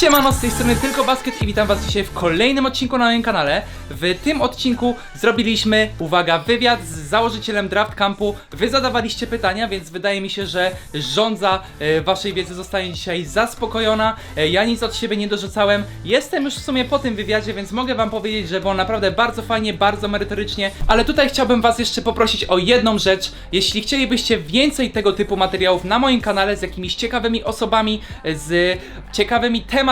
Siemano, z tej strony Tylko Basket i witam was dzisiaj w kolejnym odcinku na moim kanale. W tym odcinku zrobiliśmy, uwaga, wywiad z założycielem Draft Campu. Wy zadawaliście pytania, więc wydaje mi się, że żądza e, waszej wiedzy zostanie dzisiaj zaspokojona. E, ja nic od siebie nie dorzucałem. Jestem już w sumie po tym wywiadzie, więc mogę wam powiedzieć, że było naprawdę bardzo fajnie, bardzo merytorycznie. Ale tutaj chciałbym was jeszcze poprosić o jedną rzecz. Jeśli chcielibyście więcej tego typu materiałów na moim kanale z jakimiś ciekawymi osobami, z ciekawymi tematami,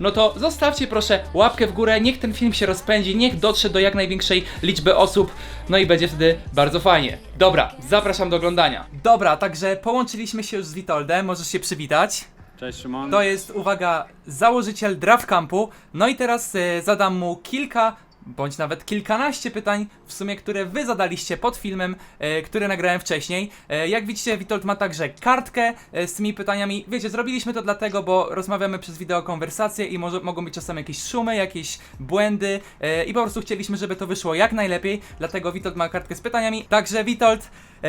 no to zostawcie proszę łapkę w górę, niech ten film się rozpędzi, niech dotrze do jak największej liczby osób, no i będzie wtedy bardzo fajnie. Dobra, zapraszam do oglądania. Dobra, także połączyliśmy się już z Witoldem, możesz się przywitać. Cześć Szymon. To jest, uwaga, założyciel Draft Campu. No i teraz e, zadam mu kilka, bądź nawet kilkanaście pytań, w sumie, które wy zadaliście pod filmem, e, który nagrałem wcześniej. E, jak widzicie, Witold ma także kartkę e, z tymi pytaniami. Wiecie, zrobiliśmy to dlatego, bo rozmawiamy przez wideokonwersację i może, mogą być czasem jakieś szumy, jakieś błędy e, i po prostu chcieliśmy, żeby to wyszło jak najlepiej, dlatego Witold ma kartkę z pytaniami. Także Witold, e,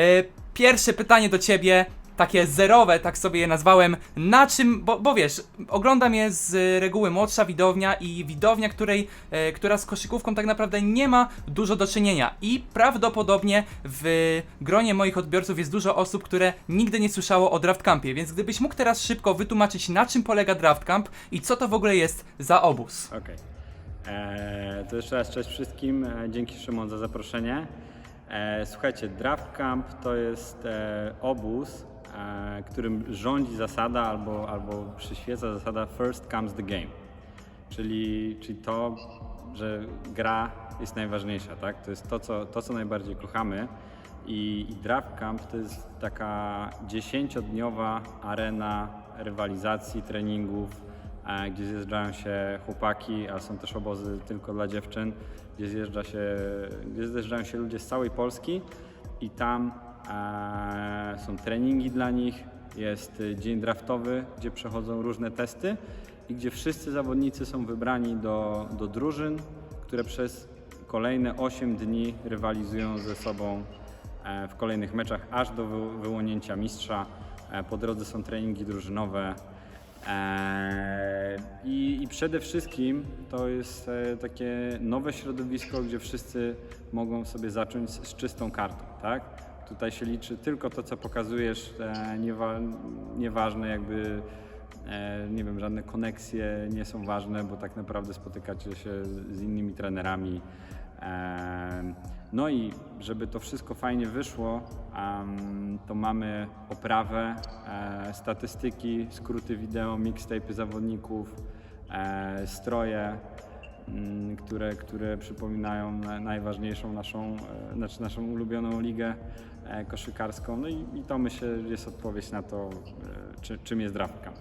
pierwsze pytanie do ciebie takie zerowe, tak sobie je nazwałem. Na czym, bo, bo wiesz, oglądam je z reguły młodsza widownia i widownia, której, e, która z koszykówką tak naprawdę nie ma dużo do czynienia. I prawdopodobnie w gronie moich odbiorców jest dużo osób, które nigdy nie słyszało o Draft Campie, więc gdybyś mógł teraz szybko wytłumaczyć, na czym polega Draft Camp i co to w ogóle jest za obóz. Okej. Eee, To jeszcze raz cześć wszystkim. E, Dzięki Szymon za zaproszenie. E, Słuchajcie, Draft Camp to jest e, obóz, e, którym rządzi zasada albo, albo przyświeca zasada first comes the game. Czyli, czyli to, że gra jest najważniejsza, tak? To jest to, co, to, co najbardziej kochamy. I, I Draft Camp to jest taka dziesięciodniowa arena rywalizacji, treningów, e, gdzie zjeżdżają się chłopaki, a są też obozy tylko dla dziewczyn, gdzie, zjeżdża się, gdzie zjeżdżają się ludzie z całej Polski i tam e, są treningi dla nich, jest y, dzień draftowy, gdzie przechodzą różne testy i gdzie wszyscy zawodnicy są wybrani do, do drużyn, które przez kolejne 8 dni rywalizują ze sobą e, w kolejnych meczach, aż do wy, wyłonięcia mistrza. E, Po drodze są treningi drużynowe. E, I, I przede wszystkim to jest takie nowe środowisko, gdzie wszyscy mogą sobie zacząć z, z czystą kartą, tak? Tutaj się liczy tylko to, co pokazujesz, e, niewa, nieważne jakby, e, nie wiem, żadne koneksje nie są ważne, bo tak naprawdę spotykacie się z innymi trenerami. E, No i żeby to wszystko fajnie wyszło, em, to mamy oprawę, e, statystyki, skróty wideo, mixtape zawodników, e, stroje, które, które przypominają na- najważniejszą naszą, e, znaczy naszą ulubioną ligę e, koszykarską. No i, i to myślę jest odpowiedź na to, e, czy, czym jest Draft Camp.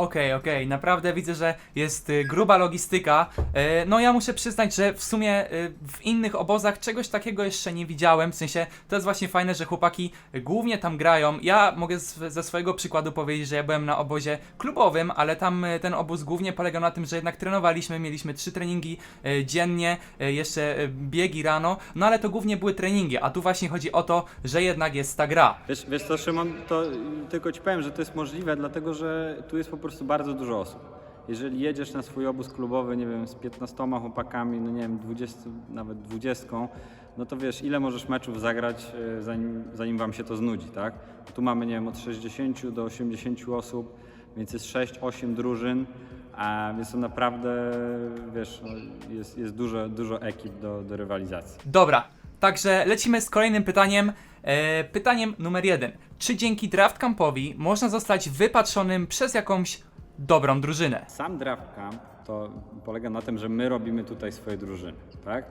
Okej, okej, naprawdę widzę, że jest y, gruba logistyka. E, no ja muszę przyznać, że w sumie y, w innych obozach czegoś takiego jeszcze nie widziałem. W sensie to jest właśnie fajne, że chłopaki y, głównie tam grają. Ja mogę z, ze swojego przykładu powiedzieć, że ja byłem na obozie klubowym, ale tam y, ten obóz głównie polegał na tym, że jednak trenowaliśmy, mieliśmy trzy treningi y, dziennie, y, jeszcze y, biegi rano, no ale to głównie były treningi, a tu właśnie chodzi o to, że jednak jest ta gra. Wiesz, wiesz co, Szymon, to y, tylko ci powiem, że to jest możliwe, dlatego że tu jest po prostu bardzo dużo osób. Jeżeli jedziesz na swój obóz klubowy, nie wiem, z 15 chłopakami, no nie wiem, 20, nawet 20, no to wiesz, ile możesz meczów zagrać, y, zanim, zanim wam się to znudzi, tak? Tu mamy, nie wiem, od 60 do 80 osób, więc jest 6-8 drużyn, a więc to naprawdę, wiesz, no, jest, jest dużo, dużo ekip do, do rywalizacji. Dobra, także lecimy z kolejnym pytaniem. E, pytaniem numer jeden. Czy dzięki draft campowi można zostać wypatrzonym przez jakąś dobrą drużynę? Sam draft camp to polega na tym, że my robimy tutaj swoje drużyny, tak?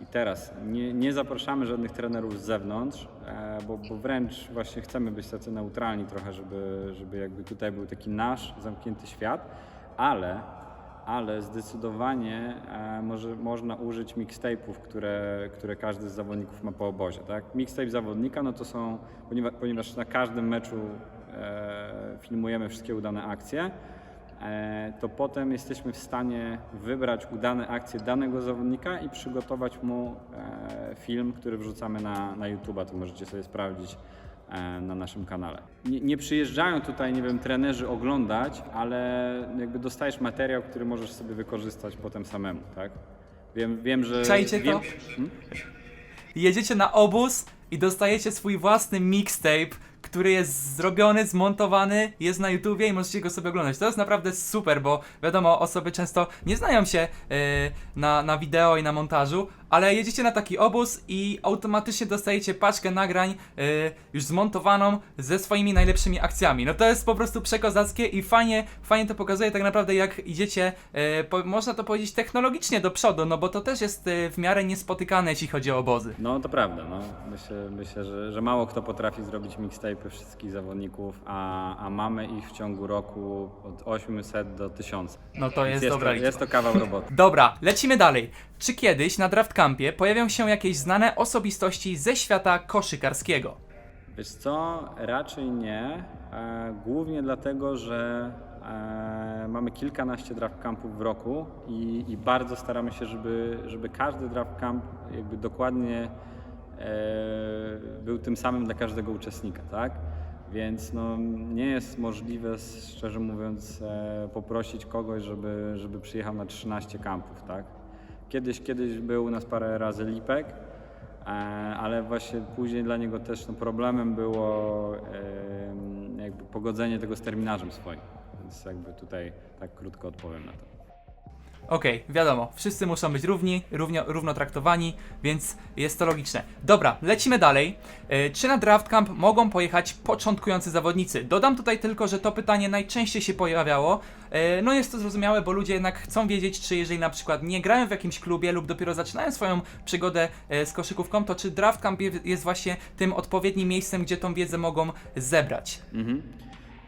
I teraz nie, nie zapraszamy żadnych trenerów z zewnątrz, e, bo, bo wręcz właśnie chcemy być tacy neutralni trochę, żeby, żeby jakby tutaj był taki nasz zamknięty świat, ale, ale zdecydowanie e, może, można użyć mixtape'ów, które, które każdy z zawodników ma po obozie, tak? Mixtape zawodnika, no to są, ponieważ, ponieważ na każdym meczu e, filmujemy wszystkie udane akcje, e, to potem jesteśmy w stanie wybrać udane akcje danego zawodnika i przygotować mu e, film, który wrzucamy na, na YouTube'a. To możecie sobie sprawdzić na naszym kanale. Nie, nie przyjeżdżają tutaj, nie wiem, trenerzy oglądać, ale jakby dostajesz materiał, który możesz sobie wykorzystać potem samemu, tak? Wiem, wiem że... Czajcie wiem, to? Jedziecie na obóz i dostajecie swój własny mixtape, który jest zrobiony, zmontowany, jest na YouTubie i możecie go sobie oglądać. To jest naprawdę super, bo wiadomo, osoby często nie znają się yy, na, na wideo i na montażu, ale jedziecie na taki obóz i automatycznie dostajecie paczkę nagrań yy, już zmontowaną ze swoimi najlepszymi akcjami. No to jest po prostu przekozackie i fajnie, fajnie to pokazuje tak naprawdę jak idziecie, yy, po, można to powiedzieć technologicznie do przodu, no bo to też jest yy, w miarę niespotykane jeśli chodzi o obozy. No to prawda, no. myślę, myślę że, że mało kto potrafi zrobić mixtape wszystkich zawodników, a, a mamy ich w ciągu roku od 800 do 1000. No to jest, jest, dobra to, jest to kawał roboty. Dobra, lecimy dalej. Czy kiedyś na Draft Campie pojawią się jakieś znane osobistości ze świata koszykarskiego? Wiesz co, raczej nie. E, głównie dlatego, że e, mamy kilkanaście draft campów w roku i, i bardzo staramy się, żeby, żeby każdy draft camp jakby dokładnie e, był tym samym dla każdego uczestnika, tak? Więc no, nie jest możliwe, szczerze mówiąc, e, poprosić kogoś, żeby, żeby przyjechał na 13 kampów, tak? Kiedyś, kiedyś był u nas parę razy Lipek, E, ale właśnie później dla niego też no, problemem było jakby pogodzenie tego z terminarzem swoim. Więc jakby tutaj tak krótko odpowiem na to. Okej, wiadomo, wszyscy muszą być równi, równio, równo traktowani, więc jest to logiczne. Dobra, lecimy dalej. E, czy na Draft Camp mogą pojechać początkujący zawodnicy? Dodam tutaj tylko, że to pytanie najczęściej się pojawiało. E, no jest to zrozumiałe, bo ludzie jednak chcą wiedzieć, czy jeżeli na przykład nie grają w jakimś klubie lub dopiero zaczynają swoją przygodę e, z koszykówką, to czy Draft Camp je- jest właśnie tym odpowiednim miejscem, gdzie tą wiedzę mogą zebrać? Mhm.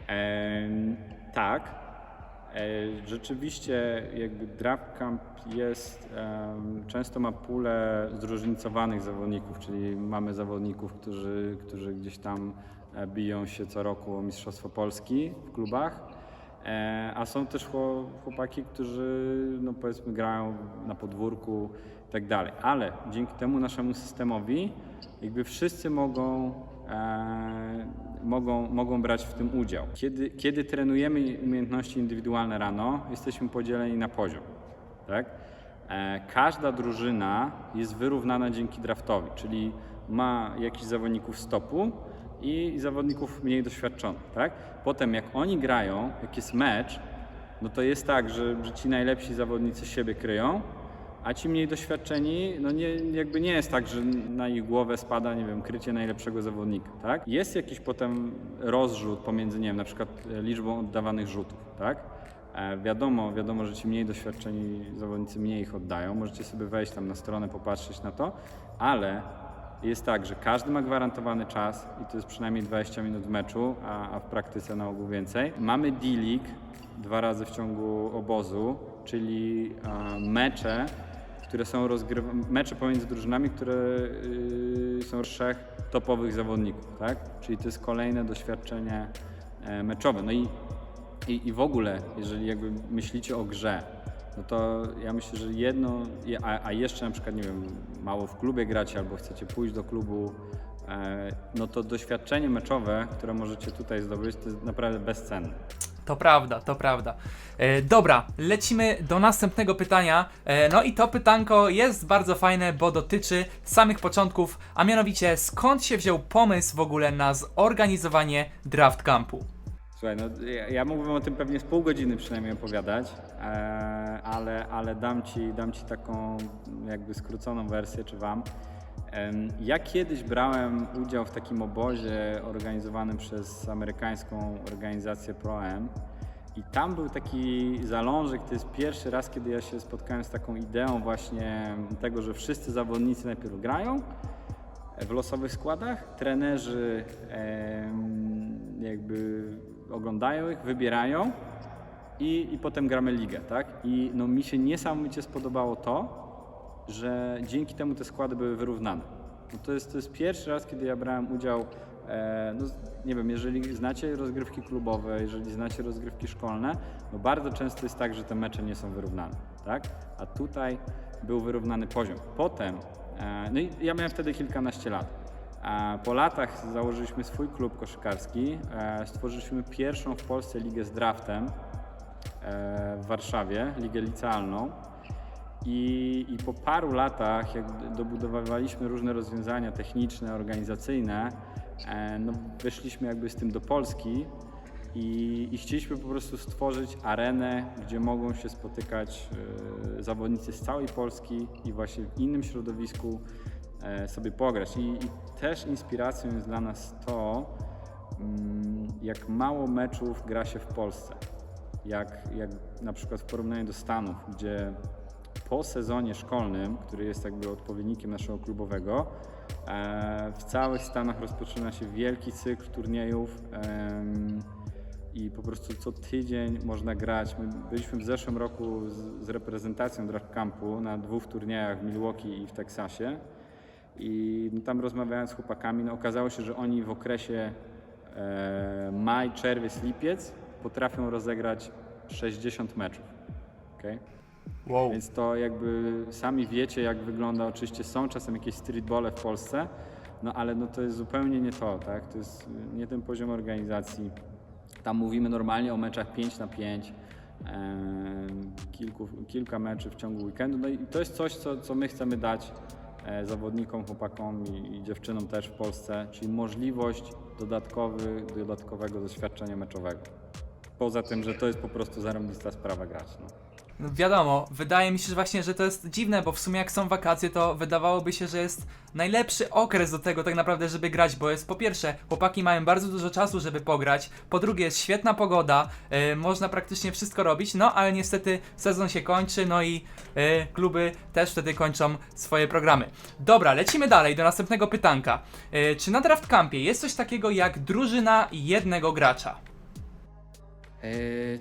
Em, tak. E, rzeczywiście jakby draft camp jest, często ma pulę zróżnicowanych zawodników, czyli mamy zawodników, którzy, którzy gdzieś tam e, biją się co roku o Mistrzostwo Polski w klubach, e, a są też chło- chłopaki, którzy no powiedzmy grają na podwórku i tak dalej. Ale dzięki temu naszemu systemowi jakby wszyscy mogą mogą, mogą brać w tym udział. Kiedy, kiedy trenujemy umiejętności indywidualne rano, jesteśmy podzieleni na poziom. Tak? E, każda drużyna jest wyrównana dzięki draftowi, czyli ma jakichś zawodników stopu i zawodników mniej doświadczonych. Tak? Potem jak oni grają, jak jest mecz, no to jest tak, że, że ci najlepsi zawodnicy siebie kryją, a ci mniej doświadczeni, no nie, jakby nie jest tak, że na ich głowę spada, nie wiem, krycie najlepszego zawodnika, tak? Jest jakiś potem rozrzut pomiędzy, nie wiem, na przykład e, liczbą oddawanych rzutów, tak? E, wiadomo, wiadomo, że ci mniej doświadczeni zawodnicy mniej ich oddają, możecie sobie wejść tam na stronę, popatrzeć na to, ale jest tak, że każdy ma gwarantowany czas i to jest przynajmniej 20 minut w meczu, a, a w praktyce na ogół więcej. Mamy D-League dwa razy w ciągu obozu, czyli e, mecze, które są rozgrywane, mecze pomiędzy drużynami, które y, są trzech topowych zawodników, tak? Czyli to jest kolejne doświadczenie e, meczowe. No i, i, i w ogóle, jeżeli jakby myślicie o grze, no to ja myślę, że jedno, a, a jeszcze na przykład, nie wiem, mało w klubie gracie albo chcecie pójść do klubu, e, no to doświadczenie meczowe, które możecie tutaj zdobyć, to jest naprawdę bezcenne. To prawda, to prawda. E, dobra, lecimy do następnego pytania. E, no i to pytanko jest bardzo fajne, bo dotyczy samych początków, a mianowicie skąd się wziął pomysł w ogóle na zorganizowanie draft campu? Słuchaj, no ja, ja mógłbym o tym pewnie z pół godziny przynajmniej opowiadać, e, ale, ale dam, ci, dam Ci taką jakby skróconą wersję, czy Wam. Ja kiedyś brałem udział w takim obozie organizowanym przez amerykańską organizację ProM i tam był taki zalążek, to jest pierwszy raz, kiedy ja się spotkałem z taką ideą właśnie tego, że wszyscy zawodnicy najpierw grają, w losowych składach. Trenerzy jakby oglądają ich, wybierają i, i potem gramy ligę, tak? I no, mi się niesamowicie spodobało to, że dzięki temu te składy były wyrównane. No, to, jest, to jest pierwszy raz, kiedy ja brałem udział, e, no, nie wiem, jeżeli znacie rozgrywki klubowe, jeżeli znacie rozgrywki szkolne, no bardzo często jest tak, że te mecze nie są wyrównane, tak? A tutaj był wyrównany poziom. Potem, e, no i ja miałem wtedy kilkanaście lat. A po latach założyliśmy swój klub koszykarski. E, Stworzyliśmy pierwszą w Polsce ligę z draftem e, w Warszawie, ligę licealną. I, I po paru latach, jak dobudowywaliśmy różne rozwiązania techniczne, organizacyjne, e, no wyszliśmy jakby z tym do Polski i, i chcieliśmy po prostu stworzyć arenę, gdzie mogą się spotykać e, zawodnicy z całej Polski i właśnie w innym środowisku e, sobie pograć. I, I też inspiracją jest dla nas to, mm, jak mało meczów gra się w Polsce. Jak, jak na przykład w porównaniu do Stanów, gdzie po sezonie szkolnym, który jest jakby odpowiednikiem naszego klubowego, e, w całych Stanach rozpoczyna się wielki cykl turniejów i po prostu co tydzień można grać. My byliśmy w zeszłym roku z, z reprezentacją Draft Campu na dwóch turniejach w Milwaukee i w Teksasie i tam rozmawiając z chłopakami, no, okazało się, że oni w okresie e, maj, czerwiec, lipiec potrafią rozegrać 60 meczów. Okay? Wow. Więc to jakby sami wiecie, jak wygląda. Oczywiście są czasem jakieś streetbole w Polsce, no ale no to jest zupełnie nie to, tak? To jest nie ten poziom organizacji. Tam mówimy normalnie o meczach 5 na 5, em, kilku, kilka meczy w ciągu weekendu. No i to jest coś, co, co my chcemy dać e, zawodnikom, chłopakom i, i dziewczynom też w Polsce, czyli możliwość dodatkowy, dodatkowego doświadczenia meczowego. Poza tym, że to jest po prostu zarąbista sprawa grać. No. No wiadomo, wydaje mi się że właśnie, że to jest dziwne, bo w sumie jak są wakacje, to wydawałoby się, że jest najlepszy okres do tego tak naprawdę, żeby grać, bo jest po pierwsze, chłopaki mają bardzo dużo czasu, żeby pograć, po drugie jest świetna pogoda, e, można praktycznie wszystko robić, no ale niestety sezon się kończy, no i e, kluby też wtedy kończą swoje programy. Dobra, lecimy dalej do następnego pytanka. E, czy na Draft Campie jest coś takiego jak drużyna jednego gracza?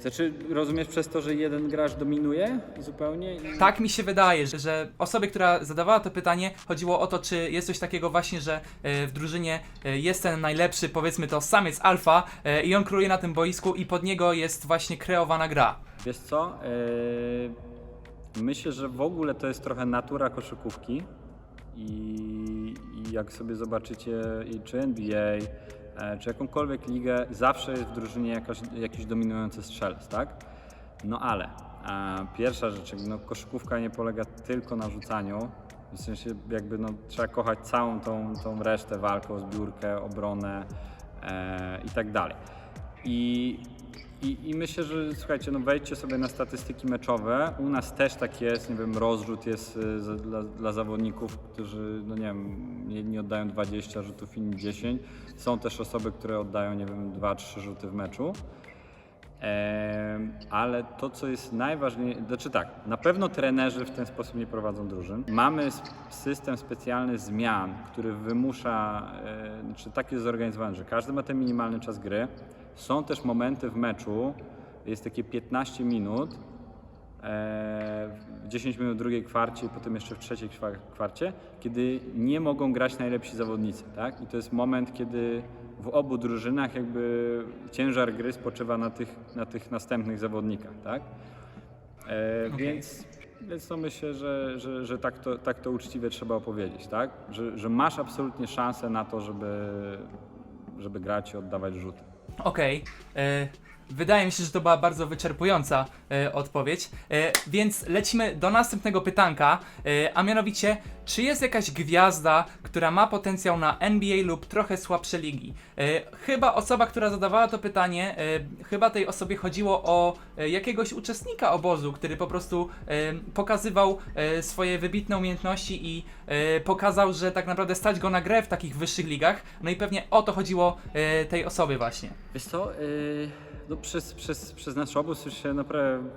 Znaczy, rozumiesz przez to, że jeden gracz dominuje zupełnie? I- Tak mi się wydaje, że, że osobie, która zadawała to pytanie, chodziło o to, czy jest coś takiego właśnie, że e, w drużynie e, jest ten najlepszy, powiedzmy to samiec alfa e, i on króluje na tym boisku i pod niego jest właśnie kreowana gra. Wiesz co? Eee, myślę, że w ogóle to jest trochę natura koszykówki i, i jak sobie zobaczycie i czy NBA, czy jakąkolwiek ligę, zawsze jest w drużynie jakiś dominujący strzelec, tak? No ale e, pierwsza rzecz, no, koszykówka nie polega tylko na rzucaniu. W sensie jakby no, trzeba kochać całą tą, tą resztę, walkę o zbiórkę, obronę e, i tak dalej. I, i, I myślę, że słuchajcie, no wejdźcie sobie na statystyki meczowe. U nas też tak jest, nie wiem, rozrzut jest y, dla, dla zawodników, którzy, no nie wiem, jedni oddają 20 rzutów, inni 10. Są też osoby, które oddają, nie wiem, 2-3 rzuty w meczu. Ale to, co jest najważniejsze, znaczy tak, na pewno trenerzy w ten sposób nie prowadzą drużyn. Mamy system specjalny zmian, który wymusza, e, czy tak jest zorganizowany, że każdy ma ten minimalny czas gry. Są też momenty w meczu, jest takie 15 minut, e, 10 minut w drugiej kwarcie potem jeszcze w trzeciej kwa- kwarcie, kiedy nie mogą grać najlepsi zawodnicy, tak? I to jest moment, kiedy w obu drużynach jakby ciężar gry spoczywa na tych, na tych następnych zawodnikach, tak? E, Okej. Więc, więc to myślę, że, że, że tak, to, tak to uczciwie trzeba opowiedzieć, tak? Że, że masz absolutnie szansę na to, żeby, żeby grać i oddawać rzuty. Okej. e, Wydaje mi się, że to była bardzo wyczerpująca e, odpowiedź. E, więc lecimy do następnego pytanka, e, a mianowicie, czy jest jakaś gwiazda, która ma potencjał na NBA lub trochę słabsze ligi? E, chyba osoba, która zadawała to pytanie, e, chyba tej osobie chodziło o e, jakiegoś uczestnika obozu, który po prostu e, pokazywał e, swoje wybitne umiejętności i e, pokazał, że tak naprawdę stać go na grę w takich wyższych ligach. No i pewnie o to chodziło e, tej osoby właśnie. Wiesz co, yy, no przez, przez, przez nasz obóz już się naprawdę,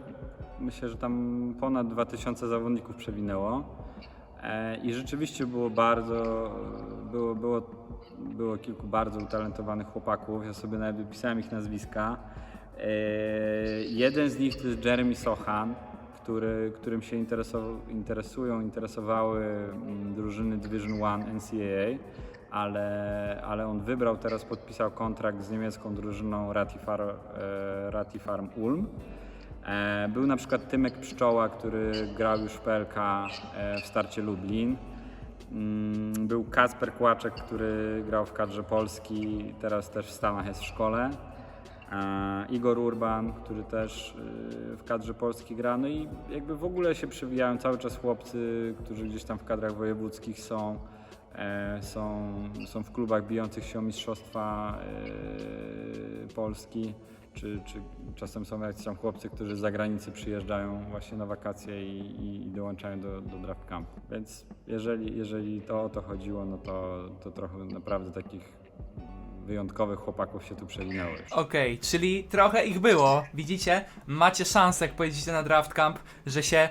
myślę, że tam ponad 2000 zawodników przewinęło. E, i rzeczywiście było bardzo, było, było, było kilku bardzo utalentowanych chłopaków, ja sobie nawet wypisałem ich nazwiska. E, jeden z nich to jest Jeremy Sochan, który, którym się interesują, interesowały mm, drużyny Division One NCAA, ale, ale on wybrał teraz, podpisał kontrakt z niemiecką drużyną Ratifar, e, Ratifarm Ulm. E, Był na przykład Tymek Pszczoła, który grał już w PLK e, w starcie Lublin. Mm, Był Kacper Kłaczek, który grał w kadrze Polski, teraz też w Stanach jest w szkole. Igor Urban, który też y, w kadrze Polski gra. No i jakby w ogóle się przywijają cały czas chłopcy, którzy gdzieś tam w kadrach wojewódzkich są. E, Są, są w klubach bijących się o mistrzostwa e, Polski, czy, czy czasem są jacyś tam chłopcy, którzy z zagranicy przyjeżdżają właśnie na wakacje i, i, i dołączają do, do draft campu. Więc jeżeli, jeżeli to o to chodziło, no to, to trochę naprawdę takich wyjątkowych chłopaków się tu przewinęło już. Okej, czyli trochę ich było. Widzicie? Macie szansę, jak pojedziecie na draft camp, że się e,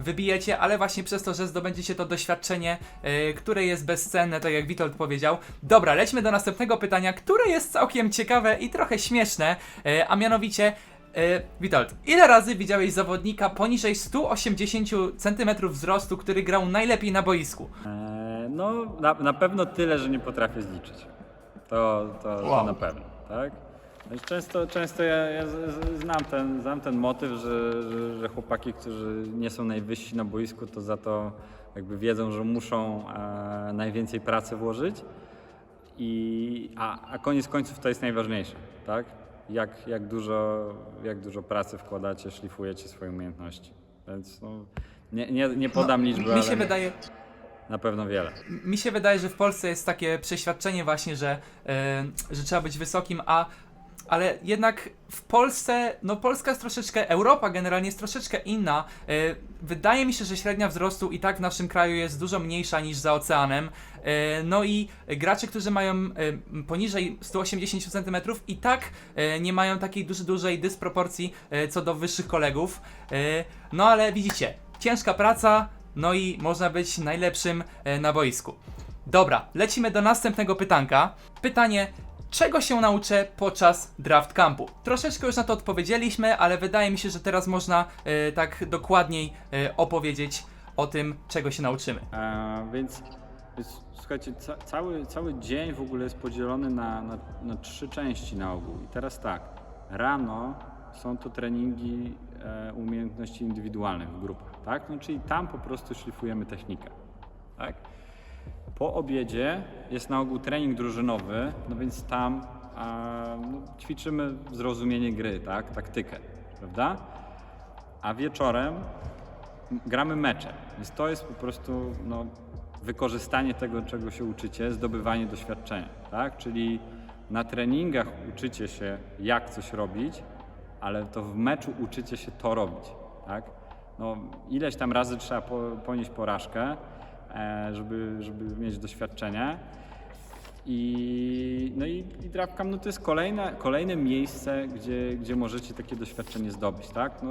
wybijecie, ale właśnie przez to, że zdobędziecie to doświadczenie, e, które jest bezcenne, tak jak Witold powiedział. Dobra, lećmy do następnego pytania, które jest całkiem ciekawe i trochę śmieszne, e, a mianowicie. E, Witold, ile razy widziałeś zawodnika poniżej 180 cm wzrostu, który grał najlepiej na boisku? E, no, na, na pewno tyle, że nie potrafię zliczyć. To, to, to Wow. na pewno, tak? Znaczy, Często, często ja, ja z- z- znam, ten, znam ten motyw, że, że, że chłopaki, którzy nie są najwyżsi na boisku, to za to jakby wiedzą, że muszą e, najwięcej pracy włożyć. I, a, a koniec końców to jest najważniejsze, tak? Jak, jak, dużo, jak dużo pracy wkładacie, szlifujecie swoje umiejętności. Więc no, nie, nie, nie podam liczby, Mi ale się wydaje, na pewno wiele. mi się wydaje, że w Polsce jest takie przeświadczenie właśnie, że, e, że trzeba być wysokim, a ale jednak w Polsce, no Polska jest troszeczkę, Europa generalnie jest troszeczkę inna. E, wydaje mi się, że średnia wzrostu i tak w naszym kraju jest dużo mniejsza niż za oceanem. E, no i gracze, którzy mają poniżej 180 cm i tak nie mają takiej dużej dysproporcji co do wyższych kolegów. No ale widzicie, ciężka praca, no i można być najlepszym e, na boisku. Dobra, lecimy do następnego pytanka. Pytanie, czego się nauczę podczas draft campu? Troszeczkę już na to odpowiedzieliśmy, ale wydaje mi się, że teraz można e, tak dokładniej e, opowiedzieć o tym, czego się nauczymy. E, więc, więc słuchajcie, ca, cały, cały dzień w ogóle jest podzielony na, na, na trzy części na ogół. I teraz tak, rano są to treningi e, umiejętności indywidualnych w grupach, tak? No, czyli tam po prostu szlifujemy technikę, tak? Po obiedzie jest na ogół trening drużynowy, no więc tam a, no, ćwiczymy zrozumienie gry, tak? Taktykę, prawda? A wieczorem gramy mecze, więc to jest po prostu no, wykorzystanie tego, czego się uczycie, zdobywanie doświadczenia, tak? Czyli na treningach uczycie się, jak coś robić, ale to w meczu uczycie się to robić, tak? No, ileś tam razy trzeba po, ponieść porażkę, e, żeby, żeby mieć doświadczenie. I, no i, i no to jest kolejne, kolejne miejsce, gdzie, gdzie możecie takie doświadczenie zdobyć, tak? No,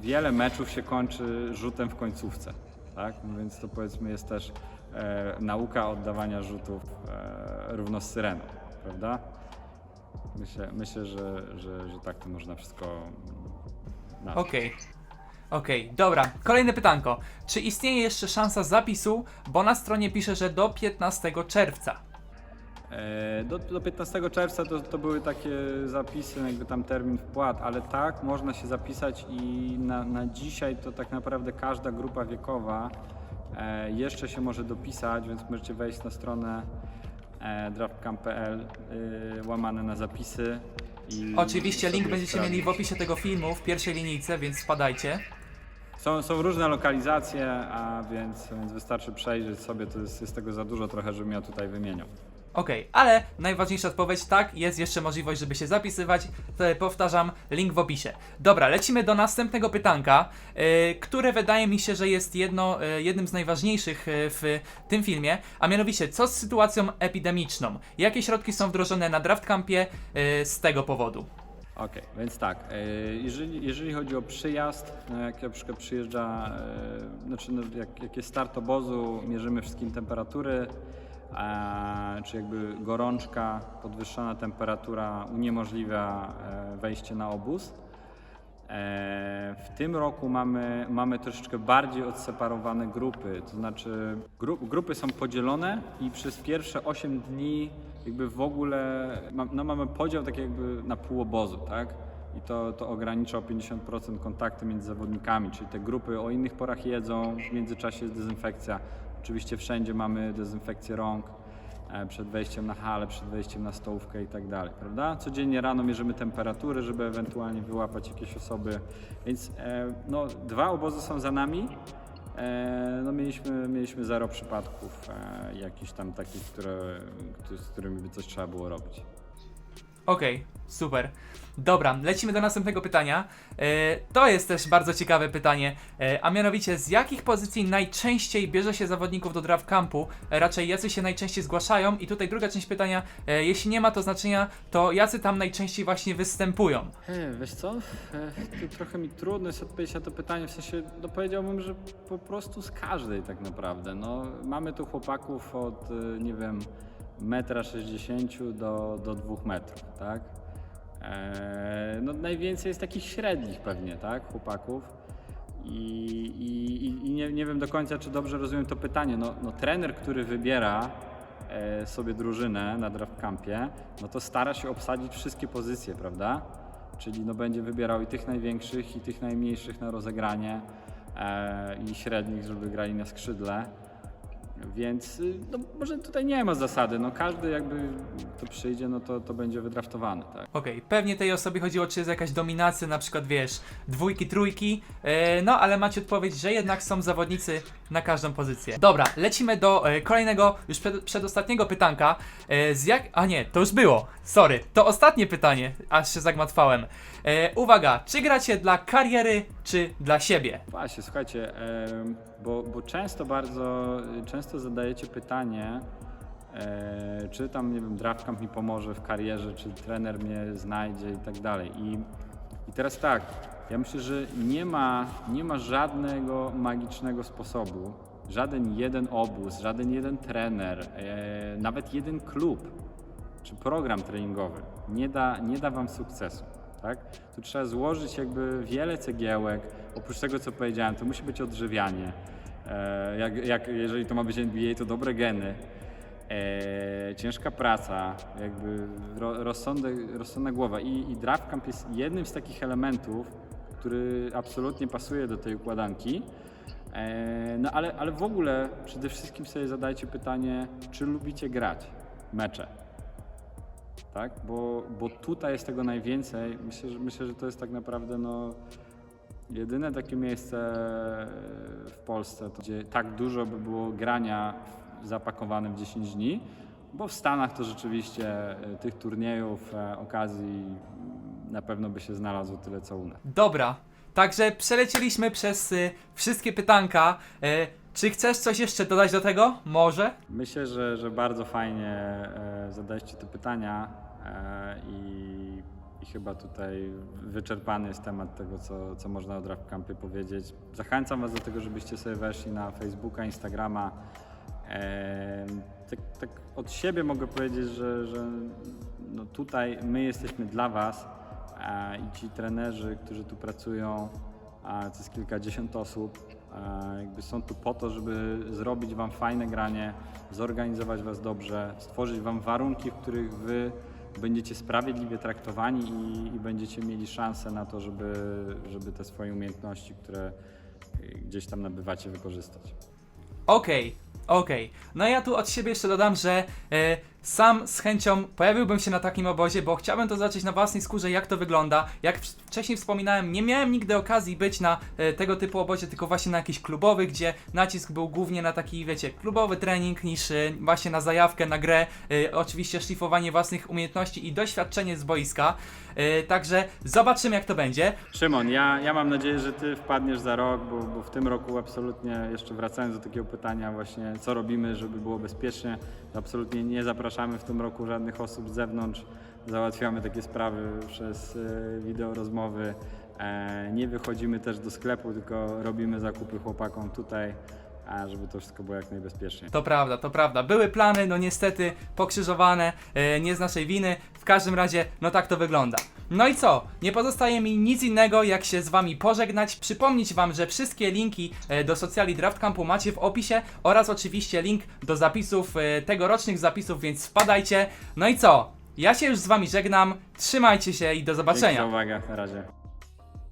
wiele meczów się kończy rzutem w końcówce, tak? No więc to powiedzmy jest też e, nauka oddawania rzutów e, równo z syreną, prawda? Myślę, myślę że, że, że tak to można wszystko mm, nazwać. Okej. Okej, dobra. Kolejne pytanko. Czy istnieje jeszcze szansa zapisu? Bo na stronie pisze, że do 15 czerwca. E, Do, do 15 czerwca to, to były takie zapisy, jakby tam termin wpłat, ale tak, można się zapisać i na, na dzisiaj to tak naprawdę każda grupa wiekowa e, jeszcze się może dopisać, więc możecie wejść na stronę e, draftcamp.pl y, łamane na zapisy. I Oczywiście link będziecie mieli w opisie tego filmu w pierwszej linijce, więc wpadajcie. Są, są różne lokalizacje, a więc, więc wystarczy przejrzeć sobie, to jest, jest tego za dużo trochę, żebym ja tutaj wymieniał. Okej, ale najważniejsza odpowiedź, tak, jest jeszcze możliwość, żeby się zapisywać. To powtarzam, link w opisie. Dobra, lecimy do następnego pytanka, yy, które wydaje mi się, że jest jedno, yy, jednym z najważniejszych yy, w tym filmie, a mianowicie, co z sytuacją epidemiczną? Jakie środki są wdrożone na draft campie yy, z tego powodu? Okej, więc tak, e, jeżeli, jeżeli chodzi o przyjazd, no jak na przykład przyjeżdża, e, znaczy no jak, jak jest start obozu, mierzymy wszystkim temperatury, e, czy jakby gorączka, podwyższona temperatura uniemożliwia wejście na obóz. E, W tym roku mamy, mamy troszeczkę bardziej odseparowane grupy, to znaczy gru, grupy są podzielone i przez pierwsze 8 dni jakby w ogóle no mamy podział tak jakby na pół obozu, tak? I to, to ogranicza o 50% kontakty między zawodnikami, czyli te grupy o innych porach jedzą, w międzyczasie jest dezynfekcja. Oczywiście wszędzie mamy dezynfekcję rąk przed wejściem na halę, przed wejściem na stołówkę i tak dalej, prawda? Codziennie rano mierzymy temperatury, żeby ewentualnie wyłapać jakieś osoby, więc e, no, dwa obozy są za nami. E, no mieliśmy, mieliśmy zero przypadków e, jakichś tam takich, które, któ- z którymi by coś trzeba było robić. Okej, super. Dobra, lecimy do następnego pytania. E, to jest też bardzo ciekawe pytanie, e, a mianowicie z jakich pozycji najczęściej bierze się zawodników do draft campu? E, raczej jacy się najczęściej zgłaszają? I tutaj druga część pytania, jeśli nie ma to znaczenia, to jacy tam najczęściej właśnie występują? He, wiesz co? Trochę mi trudno jest odpowiedzieć na to pytanie, w sensie no powiedziałbym, że po prostu z każdej tak naprawdę. No, mamy tu chłopaków od, nie wiem, metra 60 do, do 2 metrów, tak? E, no najwięcej jest takich średnich pewnie, tak, chłopaków. I, i- i nie, nie wiem do końca, czy dobrze rozumiem to pytanie. No, no trener, który wybiera e, sobie drużynę na draft campie, no to stara się obsadzić wszystkie pozycje, prawda? Czyli no będzie wybierał i tych największych, i tych najmniejszych na rozegranie, e, i średnich, żeby grali na skrzydle. Więc y, no, może tutaj nie ma zasady, no każdy jakby to przyjdzie, no to, to będzie wydraftowany, tak? Okej, pewnie tej osobie chodziło, czy jest jakaś dominacja, na przykład wiesz, dwójki, trójki, e, no ale macie odpowiedź, że jednak są zawodnicy na każdą pozycję. Dobra, lecimy do e, kolejnego, już przed, przedostatniego pytanka. E, z jak. A nie, to już było, sorry, to ostatnie pytanie, aż się zagmatwałem. E, uwaga, czy gracie dla kariery, czy dla siebie? Właśnie, słuchajcie, em, bo, bo często bardzo, często zadajecie pytanie, e, czy tam, nie wiem, draft camp mi pomoże w karierze, czy trener mnie znajdzie i tak dalej. I, i teraz tak, ja myślę, że nie ma, nie ma żadnego magicznego sposobu, żaden jeden obóz, żaden jeden trener, e, nawet jeden klub, czy program treningowy nie da, nie da wam sukcesu. Tak? Tu trzeba złożyć jakby wiele cegiełek. Oprócz tego, co powiedziałem, to musi być odżywianie. E, jak, jak, jeżeli to ma być NBA, to dobre geny. E, ciężka praca, jakby ro, rozsądna głowa. I, I draft camp jest jednym z takich elementów, który absolutnie pasuje do tej układanki. E, no ale, ale w ogóle przede wszystkim sobie zadajcie pytanie, czy lubicie grać mecze tak? Bo, bo tutaj jest tego najwięcej. Myślę, że, myślę, że to jest tak naprawdę no, jedyne takie miejsce w Polsce, gdzie tak dużo by było grania zapakowane w 10 dni, bo w Stanach to rzeczywiście e, tych turniejów, e, okazji na pewno by się znalazło tyle co u nas. Dobra, także przelecieliśmy przez y, wszystkie pytanka. E, czy chcesz coś jeszcze dodać do tego? Może? Myślę, że, że bardzo fajnie e, zadaliście te pytania e, i, i chyba tutaj wyczerpany jest temat tego, co, co można o Draft Campie powiedzieć. Zachęcam Was do tego, żebyście sobie weszli na Facebooka, Instagrama. E, tak, tak od siebie mogę powiedzieć, że, że no tutaj my jesteśmy dla Was e, i ci trenerzy, którzy tu pracują, a to jest kilkadziesiąt osób, jakby są tu po to, żeby zrobić Wam fajne granie, zorganizować Was dobrze, stworzyć Wam warunki, w których Wy będziecie sprawiedliwie traktowani i, i będziecie mieli szansę na to, żeby, żeby te swoje umiejętności, które y, gdzieś tam nabywacie, wykorzystać. Okej, okej. No ja tu od siebie jeszcze dodam, że e, sam z chęcią pojawiłbym się na takim obozie, bo chciałbym to zobaczyć na własnej skórze, jak to wygląda. Jak wcześniej wspominałem, nie miałem nigdy okazji być na e, tego typu obozie, tylko właśnie na jakiś klubowy, gdzie nacisk był głównie na taki, wiecie, klubowy trening, niż e, właśnie na zajawkę, na grę. E, oczywiście szlifowanie własnych umiejętności i doświadczenie z boiska. E, także zobaczymy, jak to będzie. Szymon, ja, ja mam nadzieję, że Ty wpadniesz za rok, bo, bo w tym roku absolutnie, jeszcze wracając do takiego pytania właśnie, co robimy, żeby było bezpiecznie, to absolutnie nie zapraszamy w tym roku żadnych osób z zewnątrz, załatwiamy takie sprawy przez e, wideo rozmowy, e, nie wychodzimy też do sklepu, tylko robimy zakupy chłopakom tutaj, a żeby to wszystko było jak najbezpieczniej. To prawda, to prawda. Były plany, no niestety pokrzyżowane, e, nie z naszej winy. W każdym razie, no tak to wygląda. No i co? Nie pozostaje mi nic innego, jak się z wami pożegnać. Przypomnieć wam, że wszystkie linki e, do socjali Draft Campu macie w opisie oraz oczywiście link do zapisów, e, tegorocznych zapisów, więc wpadajcie. No i co? Ja się już z wami żegnam. Trzymajcie się i do Dzięki za zobaczenia. uwagę, na razie.